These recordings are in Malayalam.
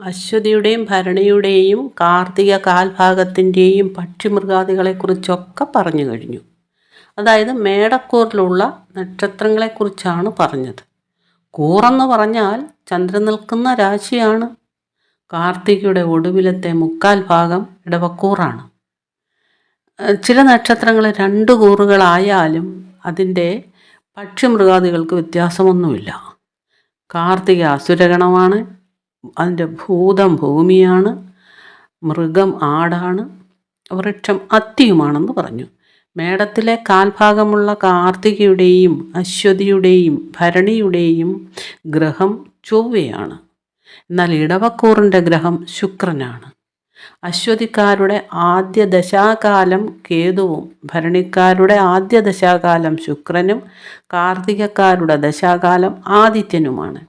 അശ്വതിയുടെയും ഭരണിയുടെയും കാർത്തിക കാൽഭാഗത്തിന്റെയും പക്ഷിമൃഗാദികളെക്കുറിച്ചൊക്കെ പറഞ്ഞു കഴിഞ്ഞു. അതായത് മേടക്കൂറിലുള്ള നക്ഷത്രങ്ങളെക്കുറിച്ചാണ് പറഞ്ഞത്. കൂറെന്ന് പറഞ്ഞാൽ ചന്ദ്രൻ നിൽക്കുന്ന രാശിയാണ്. കാർത്തികയുടെ ഒടുവിലത്തെ മുക്കാൽ ഭാഗം ഇടവക്കൂറാണ്. ചില നക്ഷത്രങ്ങൾ രണ്ട് കൂറുകളായാലും അതിന്റെ പക്ഷിമൃഗാദികൾക്ക് വ്യത്യാസമൊന്നുമില്ല. കാർത്തിക അസുരഗണമാണ്. അതിന്റെ ഭൂതം ഭൂമിയാണ് മൃഗം ആടാണ് വൃക്ഷം അത്തിയുമാണെന്ന് പറഞ്ഞു. മേടത്തിലെ കാൽഭാഗമുള്ള കാർത്തികയുടെയും അശ്വതിയുടെയും ഭരണിയുടെയും ഗ്രഹം ചൊവ്വയാണ്. എന്നാൽ ഇടവക്കൂറിന്റെ ഗ്രഹം ശുക്രനാണ്. അശ്വതിക്കാരുടെ ആദ്യ ദശാകാലം കേതുവും ഭരണിക്കാരുടെ ആദ്യ ദശാകാലം ശുക്രനും കാർത്തികക്കാരുടെ ദശാകാലം ആദിത്യനുമാണ്.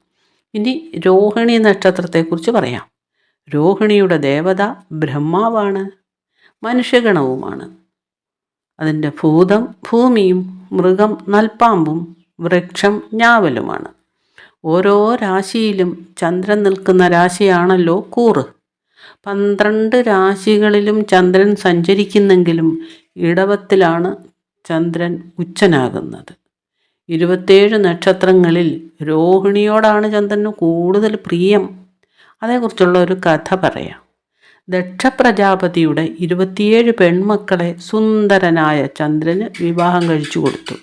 ഇനി രോഹിണി നക്ഷത്രത്തെക്കുറിച്ച് പറയാം. രോഹിണിയുടെ ദേവത ബ്രഹ്മാവാണ് മനുഷ്യഗണവുമാണ്. അതിന്റെ ഭൂതം ഭൂമിയും മൃഗം നൽപ്പാമ്പും വൃക്ഷം ഞാവലുമാണ്. ഓരോ രാശിയിലും ചന്ദ്രൻ നിൽക്കുന്ന രാശിയാണല്ലോ കൂറ്. പന്ത്രണ്ട് രാശികളിലും ചന്ദ്രൻ സഞ്ചരിക്കുന്നെങ്കിലും ഇടവത്തിലാണ് ചന്ദ്രൻ ഉച്ചനാകുന്നത്. ഇരുപത്തേഴ് നക്ഷത്രങ്ങളിൽ രോഹിണിയോടാണ് ചന്ദ്രന് കൂടുതൽ പ്രിയം. അതേക്കുറിച്ചുള്ള ഒരു കഥ പറയാം. ദക്ഷപ്രജാപതിയുടെ ഇരുപത്തിയേഴ് പെൺമക്കളെ സുന്ദരനായ ചന്ദ്രന് വിവാഹം കഴിച്ചു കൊടുത്തു.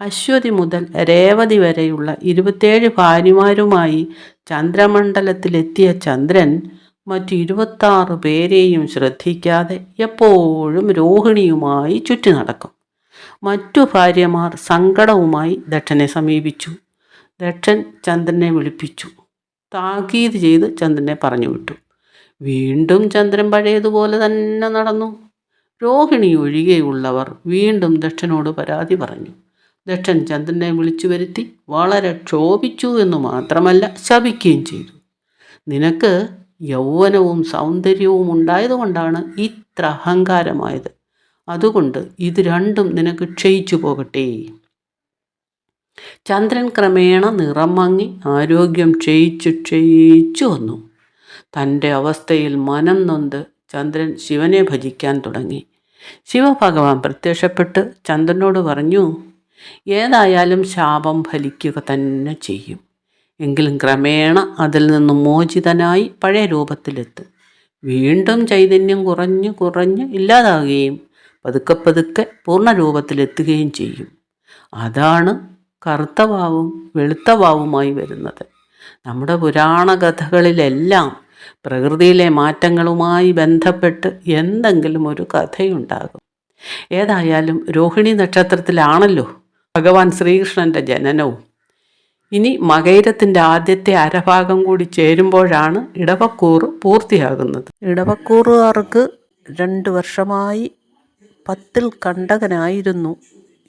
അശ്വതി മുതൽ രേവതി വരെയുള്ള ഇരുപത്തേഴ് ഭാര്യമാരുമായി ചന്ദ്രമണ്ഡലത്തിലെത്തിയ ചന്ദ്രൻ മറ്റു ഇരുപത്താറ് പേരെയും ശ്രദ്ധിക്കാതെ എപ്പോഴും രോഹിണിയുമായി ചുറ്റി നടക്കും മറ്റു ഭാര്യമാർ സങ്കടവുമായി ദക്ഷനെ സമീപിച്ചു. ദക്ഷൻ ചന്ദ്രനെ വിളിപ്പിച്ചു. താക്കീത് ചെയ്ത് ചന്ദ്രനെ പറഞ്ഞു വിട്ടു. വീണ്ടും ചന്ദ്രൻ പഴയതുപോലെ തന്നെ നടന്നു. രോഹിണി ഒഴികെയുള്ളവർ വീണ്ടും ദക്ഷനോട് പരാതി പറഞ്ഞു. ദക്ഷൻ ചന്ദ്രനെ വിളിച്ചു വരുത്തി വളരെ ക്ഷോഭിച്ചു എന്ന് മാത്രമല്ല ശപിക്കുകയും ചെയ്തു. നിനക്ക് യൗവനവും സൗന്ദര്യവും ഉണ്ടായതുകൊണ്ടാണ് ഇത്ര അഹങ്കാരമായത്. അതുകൊണ്ട് ഇത് രണ്ടും നിനക്ക് ക്ഷയിച്ചു പോകട്ടെ. ചന്ദ്രൻ ക്രമേണ നിറം മങ്ങി ആരോഗ്യം ക്ഷയിച്ചു ക്ഷയിച്ചു വന്നു. തന്റെ അവസ്ഥയിൽ മനം നൊന്ത് ചന്ദ്രൻ ശിവനെ ഭജിക്കാൻ തുടങ്ങി. ശിവഭഗവാൻ പ്രത്യക്ഷപ്പെട്ട് ചന്ദ്രനോട് പറഞ്ഞു ഏതായാലും ശാപം ഫലിക്കുക തന്നെ ചെയ്യും. എങ്കിലും ക്രമേണ അതിൽ നിന്നും മോചിതനായി പഴയ രൂപത്തിലെത്തും. വീണ്ടും ചൈതന്യം കുറഞ്ഞ് കുറഞ്ഞ് ഇല്ലാതാകുകയും പതുക്കെ പതുക്കെ പൂർണരൂപത്തിലെത്തുകയും ചെയ്യും. അതാണ് കറുത്ത വാവും വെളുത്ത വാവുമായി വരുന്നത്. നമ്മുടെ പുരാണ കഥകളിലെല്ലാം പ്രകൃതിയിലെ മാറ്റങ്ങളുമായി ബന്ധപ്പെട്ട് എന്തെങ്കിലും ഒരു കഥയുണ്ടാകും. ഏതായാലും രോഹിണി നക്ഷത്രത്തിലാണല്ലോ ഭഗവാൻ ശ്രീകൃഷ്ണന്റെ ജനനവും. ഇനി മകൈരത്തിന്റെ ആദ്യത്തെ അരഭാഗം കൂടി ചേരുമ്പോഴാണ് ഇടവക്കൂറ് പൂർത്തിയാകുന്നത്. ഇടവക്കൂറുകാർക്ക് രണ്ട് വർഷമായി പത്തിൽ കണ്ടകനായിരുന്നു.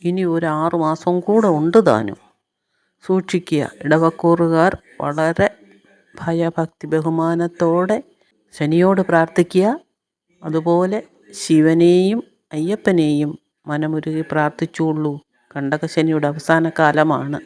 ഇനി ഒരു ആറു മാസം കൂടെ ഉണ്ട് താനും. സൂക്ഷിക്കുക. ഇടവക്കൂറുകാർ വളരെ ഭയഭക്തി ബഹുമാനത്തോടെ ശനിയോട് പ്രാർത്ഥിക്കുക. അതുപോലെ ശിവനെയും അയ്യപ്പനെയും മനമുരുകി പ്രാർത്ഥിച്ചുള്ളൂ കണ്ടകശനിയുടെ അവസാന കാലമാണ്